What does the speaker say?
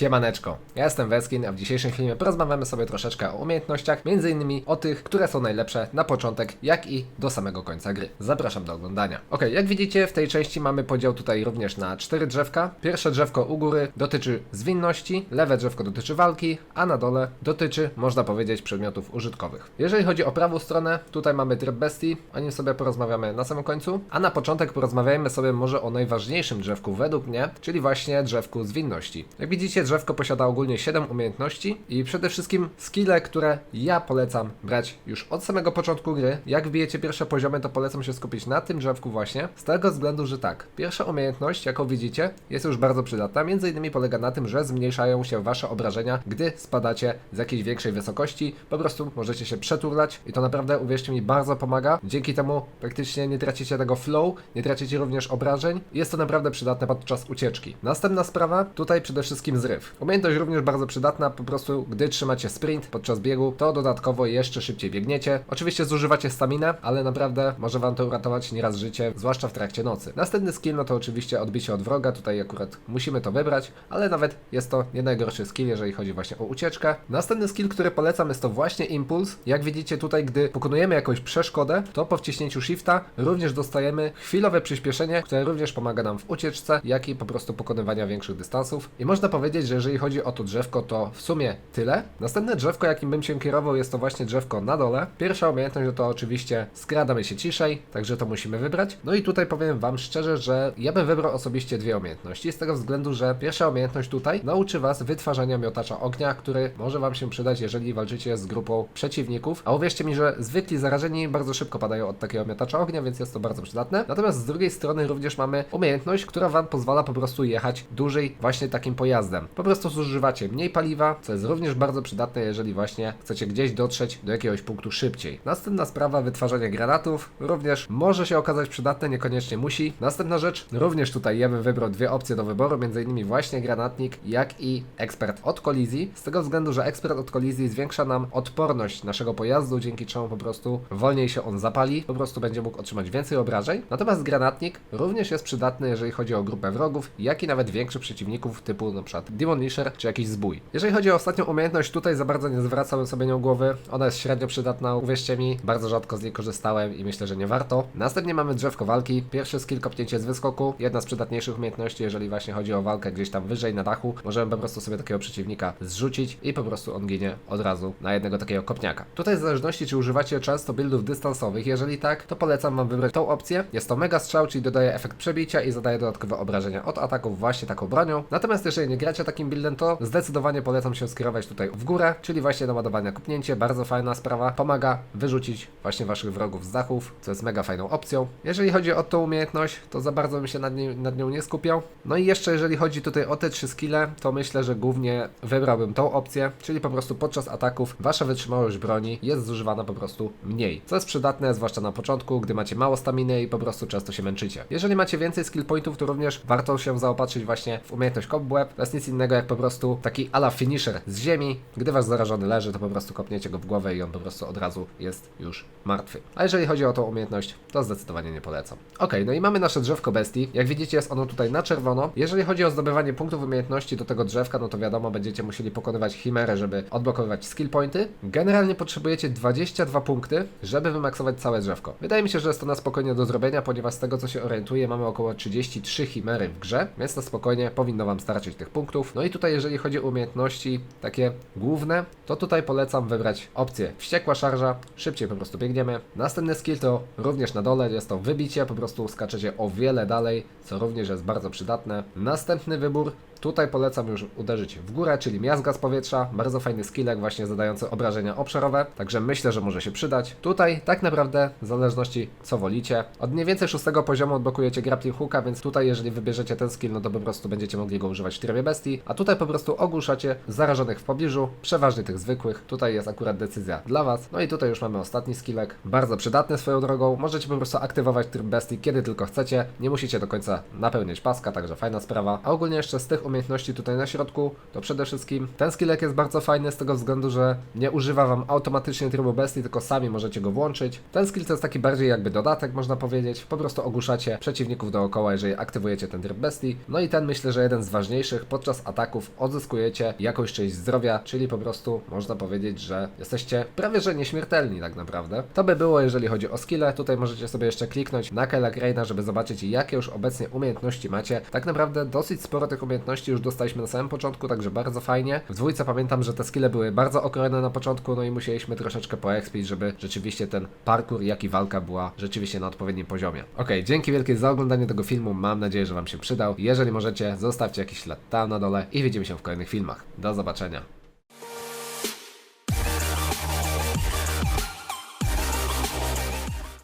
Siemaneczko, ja jestem Weskin, a w dzisiejszym filmie porozmawiamy sobie troszeczkę o umiejętnościach, innymi o tych, które są najlepsze na początek, jak i do samego końca gry. Zapraszam do oglądania. Ok, jak widzicie w tej części mamy podział tutaj również na cztery drzewka. Pierwsze drzewko u góry dotyczy zwinności, lewe drzewko dotyczy walki, a na dole dotyczy, można powiedzieć, przedmiotów użytkowych. Jeżeli chodzi o prawą stronę, tutaj mamy tryb bestii, o nim sobie porozmawiamy na samym końcu, a na początek porozmawiajmy sobie może o najważniejszym drzewku według mnie, czyli właśnie drzewku zwinności. Jak widzicie, drzewko posiada ogólnie 7 umiejętności i przede wszystkim skille, które ja polecam brać już od samego początku gry. Jak wbijecie pierwsze poziomy, to polecam się skupić na tym drzewku właśnie, z tego względu, że tak, pierwsza umiejętność, jaką widzicie, jest już bardzo przydatna, między innymi polega na tym, że zmniejszają się wasze obrażenia, gdy spadacie z jakiejś większej wysokości, po prostu możecie się przeturlać i to naprawdę, uwierzcie mi, bardzo pomaga. Dzięki temu praktycznie nie tracicie tego flow, nie tracicie również obrażeń. Jest to naprawdę przydatne podczas ucieczki. Następna sprawa, tutaj przede wszystkim zryw. Umiejętność również bardzo przydatna, po prostu gdy trzymacie sprint podczas biegu, to dodatkowo jeszcze szybciej biegniecie. Oczywiście zużywacie staminę, ale naprawdę może wam to uratować nieraz życie, zwłaszcza w trakcie nocy. Następny skill, no to oczywiście odbicie od wroga, tutaj akurat musimy to wybrać, ale nawet jest to nie najgorszy skill, jeżeli chodzi właśnie o ucieczkę. Następny skill, który polecam jest to właśnie impuls. Jak widzicie tutaj, gdy pokonujemy jakąś przeszkodę, to po wciśnięciu shifta również dostajemy chwilowe przyspieszenie, które również pomaga nam w ucieczce, jak i po prostu pokonywania większych dystansów. I można powiedzieć, że jeżeli chodzi o to drzewko, to w sumie tyle. Następne drzewko, jakim bym się kierował, jest to właśnie drzewko na dole. Pierwsza umiejętność no to oczywiście skradamy się ciszej, także to musimy wybrać. No i tutaj powiem Wam szczerze, że ja bym wybrał osobiście dwie umiejętności, z tego względu, że pierwsza umiejętność tutaj nauczy Was wytwarzania miotacza ognia, który może Wam się przydać, jeżeli walczycie z grupą przeciwników. A uwierzcie mi, że zwykli zarażeni bardzo szybko padają od takiego miotacza ognia, więc jest to bardzo przydatne. Natomiast z drugiej strony również mamy umiejętność, która Wam pozwala po prostu jechać dłużej właśnie takim pojazdem. Po prostu zużywacie mniej paliwa, co jest również bardzo przydatne, jeżeli właśnie chcecie gdzieś dotrzeć do jakiegoś punktu szybciej. Następna sprawa, wytwarzanie granatów, również może się okazać przydatne, niekoniecznie musi. Następna rzecz, również tutaj ja bym wybrał dwie opcje do wyboru, innymi właśnie granatnik, jak i ekspert od kolizji, z tego względu, że ekspert od kolizji zwiększa nam odporność naszego pojazdu, dzięki czemu po prostu wolniej się on zapali, po prostu będzie mógł otrzymać więcej obrażeń. Natomiast granatnik również jest przydatny, jeżeli chodzi o grupę wrogów, jak i nawet większych przeciwników typu np. Demolisher czy jakiś zbój. Jeżeli chodzi o ostatnią umiejętność, tutaj za bardzo nie zwracałem sobie nią głowy. Ona jest średnio przydatna, uwierzcie mi, bardzo rzadko z niej korzystałem i myślę, że nie warto. Następnie mamy drzewko walki. Pierwszy skill kopnięcie z wyskoku, jedna z przydatniejszych umiejętności, jeżeli właśnie chodzi o walkę gdzieś tam wyżej na dachu. Możemy po prostu sobie takiego przeciwnika zrzucić i po prostu on ginie od razu na jednego takiego kopniaka. Tutaj w zależności czy używacie często buildów dystansowych, jeżeli tak, to polecam wam wybrać tą opcję. Jest to mega strzał, czyli dodaje efekt przebicia i zadaje dodatkowe obrażenia od ataków właśnie taką bronią. Natomiast jeżeli nie gracie takim buildem, to zdecydowanie polecam się skierować tutaj w górę, czyli właśnie do ładowania kopnięcie, bardzo fajna sprawa, pomaga wyrzucić właśnie waszych wrogów z dachów, co jest mega fajną opcją. Jeżeli chodzi o tą umiejętność, to za bardzo bym się nad, nie, nad nią nie skupiał. No i jeszcze jeżeli chodzi tutaj o te trzy skille, to myślę, że głównie wybrałbym tą opcję, czyli po prostu podczas ataków wasza wytrzymałość broni jest zużywana po prostu mniej, co jest przydatne zwłaszcza na początku, gdy macie mało staminy i po prostu często się męczycie. Jeżeli macie więcej skill pointów, to również warto się zaopatrzyć właśnie w umiejętność cobweb. To jest nic innego jak po prostu taki ala finisher z ziemi. Gdy wasz zarażony leży, to po prostu kopniecie go w głowę i on po prostu od razu jest już martwy. A jeżeli chodzi o tą umiejętność, to zdecydowanie nie polecam. Ok, no i mamy nasze drzewko bestii. Jak widzicie, jest ono tutaj na czerwono. Jeżeli chodzi o zdobywanie punktów umiejętności do tego drzewka, no to wiadomo, będziecie musieli pokonywać chimerę, żeby odblokowywać skill pointy. Generalnie potrzebujecie 22 punkty, żeby wymaksować całe drzewko. Wydaje mi się, że jest to na spokojnie do zrobienia, ponieważ z tego co się orientuję, mamy około 33 chimery w grze, więc na spokojnie powinno Wam starczyć tych punktów. No i tutaj, jeżeli chodzi o umiejętności takie główne, to tutaj polecam wybrać opcję wściekła szarża, szybciej po prostu biegniemy. Następny skill to również na dole, jest to wybicie, po prostu skaczecie o wiele dalej, co również jest bardzo przydatne. Następny wybór Tutaj polecam już uderzyć w górę, czyli miazga z powietrza. Bardzo fajny skillek właśnie zadający obrażenia obszarowe, także myślę, że może się przydać. Tutaj tak naprawdę w zależności co wolicie. Od mniej więcej szóstego poziomu odblokujecie grappling hooka, więc tutaj jeżeli wybierzecie ten skill, no to po prostu będziecie mogli go używać w trybie bestii, a tutaj po prostu ogłuszacie zarażonych w pobliżu, przeważnie tych zwykłych. Tutaj jest akurat decyzja dla Was. No i tutaj już mamy ostatni skillek, bardzo przydatny swoją drogą. Możecie po prostu aktywować tryb bestii kiedy tylko chcecie, nie musicie do końca napełniać paska, także fajna sprawa. A ogólnie jeszcze z tych umiejętności tutaj na środku, to przede wszystkim ten skillek jest bardzo fajny z tego względu, że nie używa wam automatycznie trybu bestii, tylko sami możecie go włączyć. Ten skill to jest taki bardziej jakby dodatek, można powiedzieć. Po prostu ogłuszacie przeciwników dookoła, jeżeli aktywujecie ten tryb bestii. No i ten myślę, że jeden z ważniejszych. Podczas ataków odzyskujecie jakąś część zdrowia, czyli po prostu można powiedzieć, że jesteście prawie że nieśmiertelni tak naprawdę. To by było, jeżeli chodzi o skille. Tutaj możecie sobie jeszcze kliknąć na Kela Graina, żeby zobaczyć, jakie już obecnie umiejętności macie. Tak naprawdę dosyć sporo tych umiejętności już dostaliśmy na samym początku, także bardzo fajnie. W dwójce pamiętam, że te skille były bardzo okrojone na początku, no i musieliśmy troszeczkę poekspić, żeby rzeczywiście ten parkour, jak i walka była rzeczywiście na odpowiednim poziomie. Ok, dzięki wielkie za oglądanie tego filmu. Mam nadzieję, że Wam się przydał. Jeżeli możecie, zostawcie jakiś ślad tam na dole i widzimy się w kolejnych filmach. Do zobaczenia.